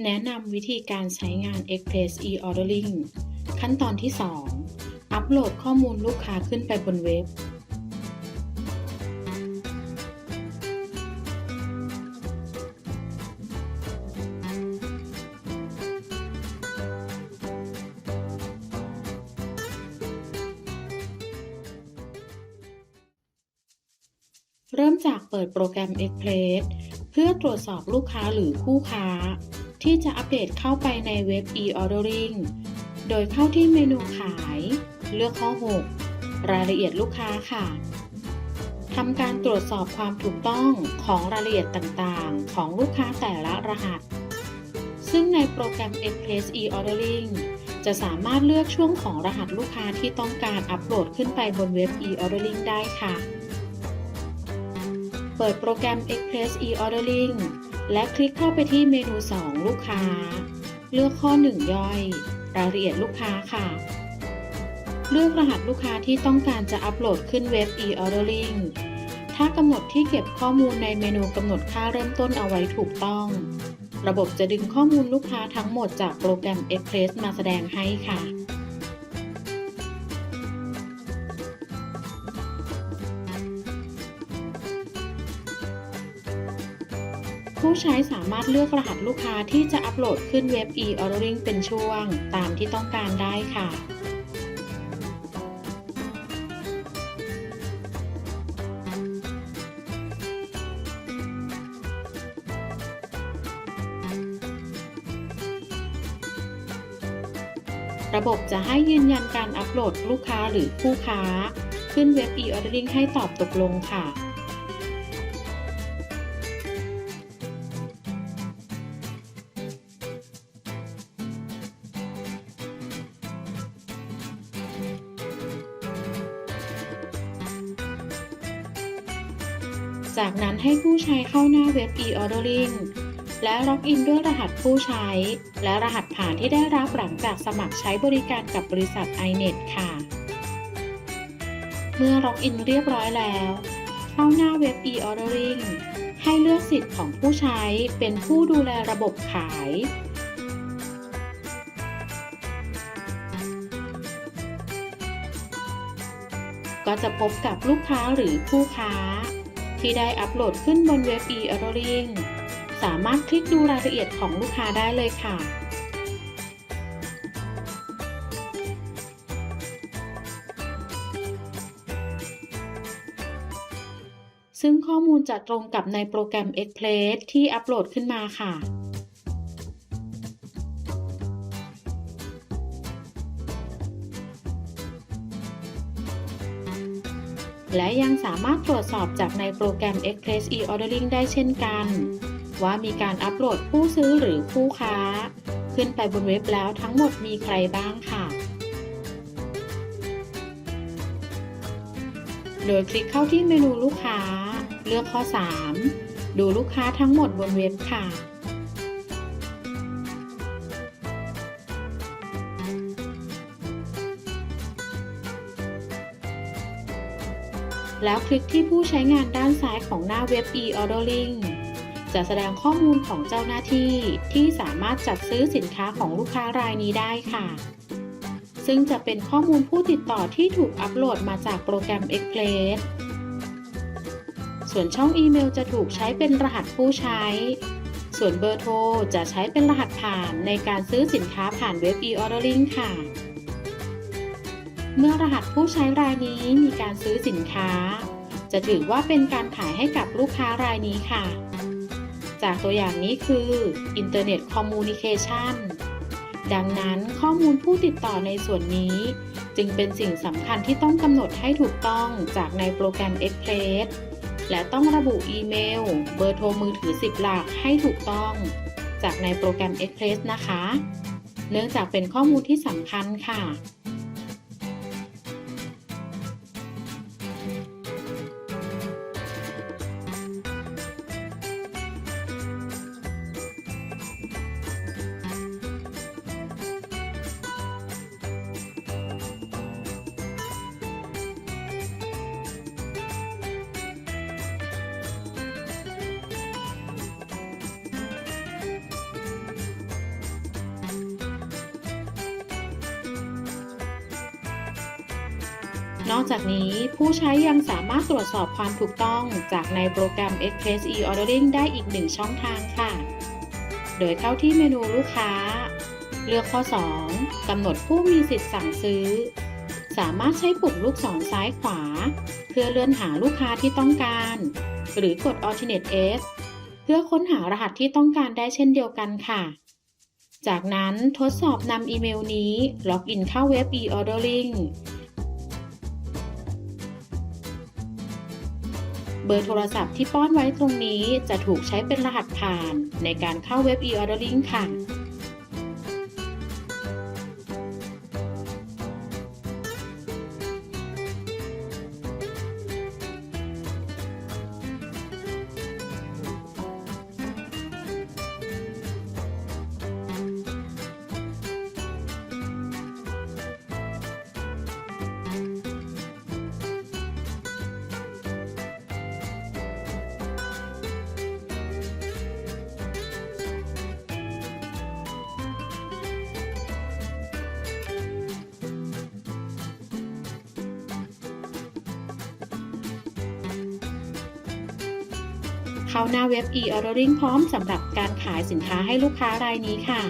แนะนำวิธีการใช้งาน Express e-ordering ขั้นตอนที่ 2 อัปโหลดข้อมูลลูกค้าขึ้นไปบนเว็บ เริ่มจากเปิดโปรแกรม Express เพื่อตรวจสอบลูกค้าหรือคู่ค้า ที่จะอัปเดตเข้าไปในเว็บ e-ordering โดยเข้าที่เมนูขาย เลือกข้อ 6 รายละเอียดลูกค้าค่ะทำการตรวจสอบความถูกต้องของรายละเอียดต่างๆ ของลูกค้าแต่ละรหัส ซึ่งในโปรแกรม Express e-ordering จะสามารถเลือกช่วงของรหัสลูกค้าที่ต้องการอัปโหลดขึ้นไปบนเว็บ e-ordering ได้ค่ะ เปิดโปรแกรม Express e-ordering และคลิกเข้าไปที่เมนู 2 ลูกค้า เลือกข้อ 1 ย่อย รายละเอียดลูกค้าค่ะ เลือกรหัสลูกค้าที่ต้องการจะอัปโหลดขึ้นเว็บ e-ordering ถ้ากำหนดที่เก็บข้อมูลในเมนูกำหนดค่าเริ่มต้นเอาไว้ถูกต้อง ระบบจะดึงข้อมูลลูกค้าทั้งหมดจากโปรแกรม Express มาแสดงให้ค่ะ ผู้ใช้สามารถเลือกรหัสลูกค้าที่จะอัปโหลดขึ้นเว็บ e-ordering เป็นช่วงตามที่ต้องการได้ค่ะระบบจะให้ยืนยันการอัปโหลดลูกค้าหรือผู้ค้า ขึ้นเว็บ e-ordering ให้ตอบตกลงค่ะ จากนั้นให้ผู้ใช้เข้าหน้าเว็บ e-ordering และล็อกอินด้วยรหัสผู้ใช้ และรหัสผ่านที่ได้รับหลังจากสมัครใช้บริการกับบริษัท iNet ค่ะ เมื่อล็อกอินเรียบร้อยแล้ว เข้าหน้าเว็บ e-ordering ให้เลือกสิทธิ์ของผู้ใช้เป็นผู้ดูแลระบบขาย ก็จะพบกับลูกค้าหรือผู้ค้า ที่ได้อัปโหลดขึ้นบนเว็บ e-ordering สามารถคลิกดูรายละเอียดของลูกค้าได้เลยค่ะ ซึ่งข้อมูลจะตรงกับในโปรแกรม Express ที่อัปโหลดขึ้นมาค่ะ และยังสามารถตรวจสอบจากในโปรแกรม Express e-ordering ได้เช่นกัน ว่ามีการอัปโหลดผู้ซื้อหรือผู้ค้า ขึ้นไปบนเว็บแล้วทั้งหมดมีใครบ้างค่ะ โดยคลิกเข้าที่เมนูลูกค้า เลือกข้อ 3 ดูลูกค้าทั้งหมดบนเว็บค่ะ แล้วคลิกที่ผู้ใช้งานด้านซ้ายของหน้าเว็บ e-ordering จะแสดงข้อมูลของเจ้าหน้าที่ที่สามารถจัดซื้อสินค้าของลูกค้ารายนี้ได้ค่ะ ซึ่งจะเป็นข้อมูลผู้ติดต่อที่ถูกอัปโหลดมาจากโปรแกรม Express ส่วนช่องอีเมลจะถูกใช้เป็นรหัสผู้ใช้ ส่วนเบอร์โทรจะใช้เป็นรหัสผ่านในการซื้อสินค้าผ่านเว็บ e-ordering ค่ะ เมื่อรหัสผู้ใช้รายนี้มีการซื้อสินค้า จะถือว่าเป็นการขายให้กับลูกค้ารายนี้ค่ะ จากตัวอย่างนี้คือ Internet Communication ดังนั้นข้อมูลผู้ติดต่อในส่วนนี้ จึงเป็นสิ่งสำคัญที่ต้องกำหนดให้ถูกต้องจากในโปรแกรม Express และต้องระบุอีเมล เบอร์โทรมือถือ 10 หลักให้ถูกต้อง จากในโปรแกรม Express นะคะ เนื่องจากเป็นข้อมูลที่สำคัญค่ะ นอกจากนี้ผู้ใช้ยังสามารถตรวจสอบความถูกต้องจากในโปรแกรม Express e-ordering ได้อีกหนึ่งช่องทางค่ะ โดยเข้าที่เมนูลูกค้า เลือกข้อ 2กำหนดผู้มีสิทธิ์สั่งซื้อ สามารถใช้ปุ่มลูกศรซ้ายขวา เพื่อเลื่อนหาลูกค้าที่ต้องการ หรือกด Alternate S เพื่อค้นหารหัสที่ต้องการได้เช่นเดียวกันค่ะ จากนั้นทดสอบนำอีเมลนี้ล็อกอินเข้าเว็บ e-ordering เบอร์โทรศัพท์ที่ป้อนไว้ตรงนี้จะถูกใช้เป็นรหัสผ่านในการเข้าเว็บ e-ordering ค่ะ เข้าหน้าเว็บ e-ordering พร้อมสำหรับการขายสินค้าให้ลูกค้ารายนี้ค่ะ